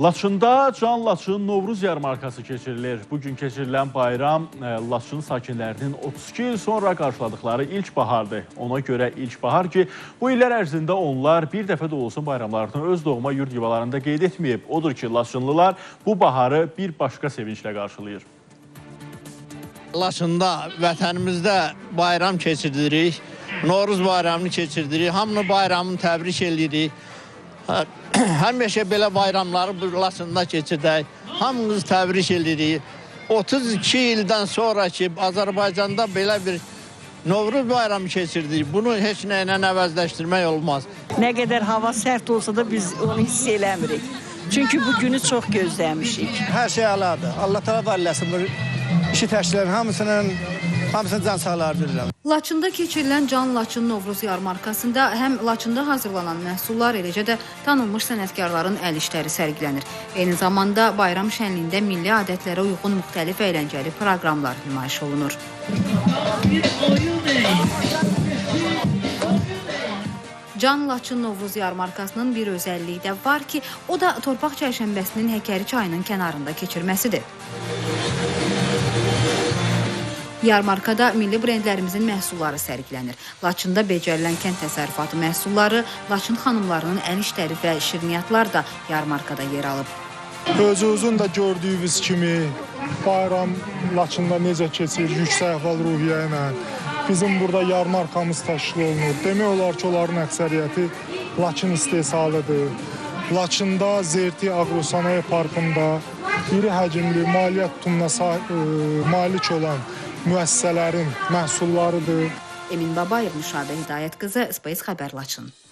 Laçında Can Laçın Novruz yarmarkası keçirilir. Bugün keçirilən bayram e, Laçın sakinlərinin 32 il sonra qarşıladıkları ilk bahardır. Ona görə ilk bahar ki, bu illər ərzində onlar bir dəfə də olsun bayramlarını öz doğma yurd yuvalarında qeyd etməyib. Odur ki, Laçınlılar bu baharı bir başqa sevinclə qarşılayır. Laçında vətənimizdə bayram keçirdirik. Noruz bayramını keçirdirik. Hamını bayramını təbrik edirik. Hə- Həmişə belə bayramları bu Laçında keçirdək. Hamınızı təbrik edirik. 32 ildən sonra ki Azərbaycanda belə bir Novruz bayramı keçirdik. Bunu heç nə ilə əvəzləşdirmək olmaz. Nə qədər hava sərt olsa da biz onu hiss eləmirik. Çünki bu günü çox gözləmişik. Hər şey əladır. Allah təala var eləsin işi təşkil edən hamısının hamısına can sağlığı diləyirəm. Laçında keçirilən Can Laçın Novruz yarmarkasında həm Laçında hazırlanan məhsullar, eləcə də tanınmış sənətkarların əl işləri sərgilənir. Eyni zamanda bayram şənliyində milli adətlərə uyğun müxtəlif əyləncəli proqramlar nümayiş olunur. Can Laçın Novruz yarmarkasının bir özəlliyi də var ki, o da torpaq çərşənbəsinin Həkəri çayının kənarında keçirməsidir. Yarmarkada milli brendlərimizin məhsulları sərgilənir. Laçında becərilən kənd təsərrüfatı məhsulları, Laçın xanımlarının əl işləri və şirniyyatlar da yarmarkada yer alıb. Özünüzün də gördüyünüz kimi bayram Laçında necə keçir, yüksək əhval-ruhiyyə ilə bizim burada yarmarkamız təşkil olunur. Demək olar ki, onların əksəriyyəti Laçın istehsalıdır. Laçında Zerti Aqrosanaye Parkında iri həcmli maliyyə tutumuna ə, malik olan müəssisələrin məhsullarıdır. Emin Babayev, Nüşabə Hidayət qızı, Space xəbər Laçın.